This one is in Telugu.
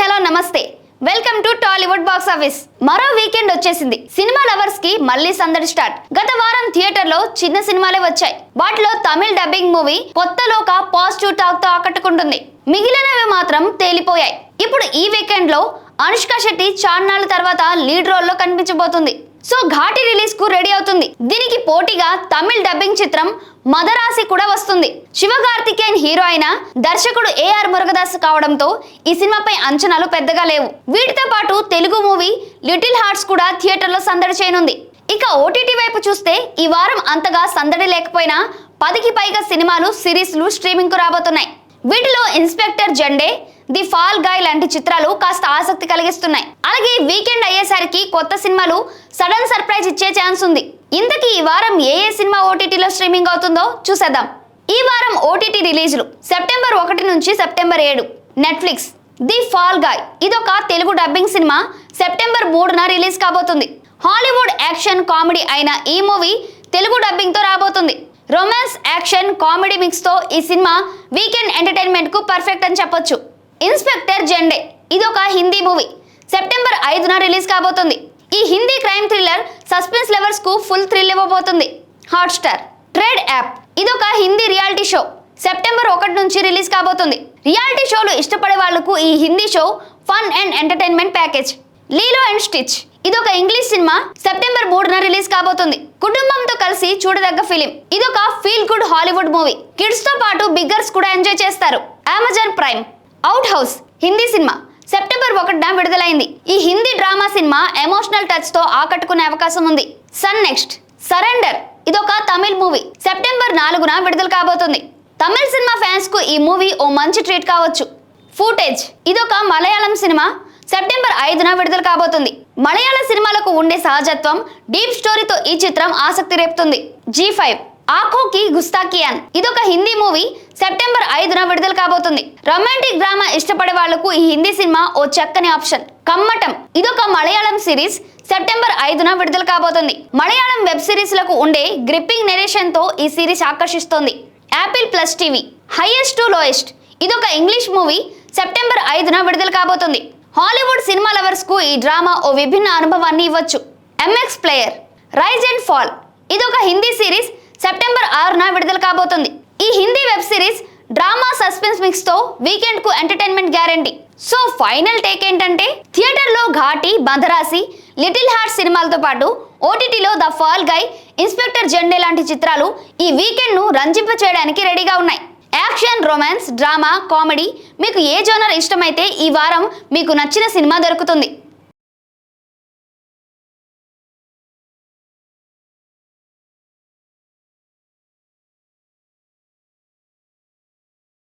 హలో నమస్తే. Welcome to Tollywood box office మరో వీకెండ్ వచ్చేసింది. సినిమా లవర్స్కి మళ్ళీ సందడి స్టార్ట్ గత వారం థియేటర్లో చిన్న సినిమాలే వచ్చాయి. వాటిలో తమిళ డబ్బింగ్ మూవీ కొత్తలోక పాజిటివ్ టాక్తో ఆకట్టుకుంటుంది. మిగిలినవి మాత్రం తేలిపోయాయి. ఇప్పుడు ఈ వీకెండ్లో అనుష్క శెట్టి చాన్నాళ్ళ తర్వాత లీడ్ రోల్లో కనిపించబోతుంది. సో ఘాటి రిలీజ్కు రెడీ అవుతుంది. దీనికి పోటీగా తమిళ్ డబ్బింగ్ చిత్రం మదరాసి కూడా వస్తుంది. శివ కార్తికేయన్ హీరో అయిన దర్శకుడు ఏఆర్ మురుగదాస్ కావడంతో ఈ సినిమాపై అంచనాలు పెద్దగా లేవు. వీటితో పాటు తెలుగు మూవీ లిటిల్ హార్ట్స్ కూడా థియేటర్లో సందడి చేయనుంది. ఇక ఓటీటీ వైపు చూస్తే ఈ వారం అంతగా సందడి లేకపోయినా పదికి పైగా సినిమాలు సిరీస్లు స్ట్రీమింగ్కు రాబోతున్నాయి. వీటిలో inspector Zende the fall guy లాంటి చిత్రాలు కాస్త ఆసక్తి కలిగిస్తున్నాయి. అలాగే వీకెండ్ అయ్యేసరికి కొత్త సినిమాలు సడన్ సర్ప్రైజ్ ఇచ్చే ఛాన్స్ ఉంది. ఇంతకీ ఈ వారం ఏ ఏ సినిమా ఓటీటీలో స్ట్రీమింగ్ అవుతుందో చూసేద్దాం. ఈ వారం ఓటీటీ రిలీజ్లు సెప్టెంబర్ ఒకటి నుంచి సెప్టెంబర్ ఏడు. Netflix the fall guy. ఇదొక తెలుగు డబ్బింగ్ సినిమా. సెప్టెంబర్ మూడున రిలీజ్ కాబోతుంది. హాలీవుడ్ యాక్షన్ కామెడీ అయిన ఈ మూవీ తెలుగు డబ్బింగ్తో రాబోతుంది. రొమాన్స్ యాక్షన్ కామెడీ మిక్స్తో ఈ సినిమా వీకెండ్ ఎంటర్టైన్మెంట్కు పర్ఫెక్ట్ అని చెప్పొచ్చు. ఇన్స్పెక్టర్ జెండే. ఇది ఒక హిందీ మూవీ. సెప్టెంబర్ ఐదున రిలీజ్ కాబోతుంది. ఈ హిందీ క్రైమ్ థ్రిల్లర్ సస్పెన్స్ లెవర్స్కు full thrill ఇవ్వబోతుంది. Hotstar trade app. ఇది ఒక హిందీ రియాలిటీ షో. సెప్టెంబర్ ఒకటి నుంచి రిలీజ్ కాబోతుంది. రియాలిటీ షోలు ఇష్టపడే వాళ్ళకు ఈ Hindi show fun and entertainment package. Lilo and Stitch. ఇది ఒక ఇంగ్లీష్ సినిమా. సెప్టెంబర్ మూడున రిలీజ్ కాబోతుంది. కుటుంబంతో కలిసి చూడదగ్గ ఫిలిం. ఇది ఒక ఫీల్ గుడ్ హాలీవుడ్ మూవీ. కిడ్స్తో పాటు బిగ్గర్స్ కూడా ఎంజాయ్ చేస్తారు. Amazon Prime. Out house Hindi cinema September ఒకటిన విడుదలైంది. ఈ హిందీ డ్రామా సినిమా ఎమోషనల్ టచ్తో ఆకట్టుకునే అవకాశం ఉంది. సన్ నెక్స్ట్ సరెండర్ ఇదొక తమిళ్ మూవీ సెప్టెంబర్ నాలుగున విడుదల కాబోతుంది. తమిళ సినిమా ఫ్యాన్స్కు ఈ మూవీ ఓ మంచి ట్రీట్ కావచ్చు. ఫూటేజ్ ఇదొక మలయాళం సినిమా సెప్టెంబర్ ఐదున విడుదల కాబోతుంది. మలయాళ సినిమాలకు ఉండే సహజత్వం డీప్ స్టోరీతో ఈ చిత్రం ఆసక్తి రేపుతుంది. జీ ఫైవ్ ఆఖోకి గుస్తాకియాన్ ఇదొక హిందీ మూవీ. సెప్టెంబర్ ఐదున విడుదల కాబోతుంది. రొమాంటిక్ డ్రామా ఇష్టపడే వాళ్ళకు ఈ హిందీ సినిమా ఓ చక్కని ఆప్షన్. కమ్మటం. ఇదొక మలయాళం సిరీస్. సెప్టెంబర్ ఐదున విడుదల కాబోతుంది. మలయాళం వెబ్ సిరీస్లకు ఉండే గ్రిప్పింగ్ నెరేషన్తో ఈ series ఆకర్షిస్తోంది. Apple plus TV. Highest to lowest. ఇదొక ఇంగ్లీష్ మూవీ. సెప్టెంబర్ ఐదున విడుదల కాబోతుంది. హాలీవుడ్ సినిమా లవర్స్కు ఈ డ్రామా ఓ విభిన్న అనుభవాన్ని ఇవ్వచ్చు. MX player. Rise and fall. ఇదొక హిందీ సిరీస్. సెప్టెంబర్ ఆరున విడుదల కాబోతుంది. ఈ Hindi web series drama suspense మిక్స్తో వీకెండ్కు entertainment guarantee. So final take ఏంటంటే థియేటర్లో ఘాటి బందరాసి లిటిల్ హార్ట్ సినిమాలతో పాటు ఓటీటీలో the fall guy inspector Zende లాంటి చిత్రాలు ఈ వీకెండ్ను రంజింప చేయడానికి రెడీగా ఉన్నాయి. యాక్షన్ రొమాన్స్ డ్రామా కామెడీ మీకు ఏ జోనర్ ఇష్టమైతే ఈ వారం మీకు నచ్చిన సినిమా దొరుకుతుంది.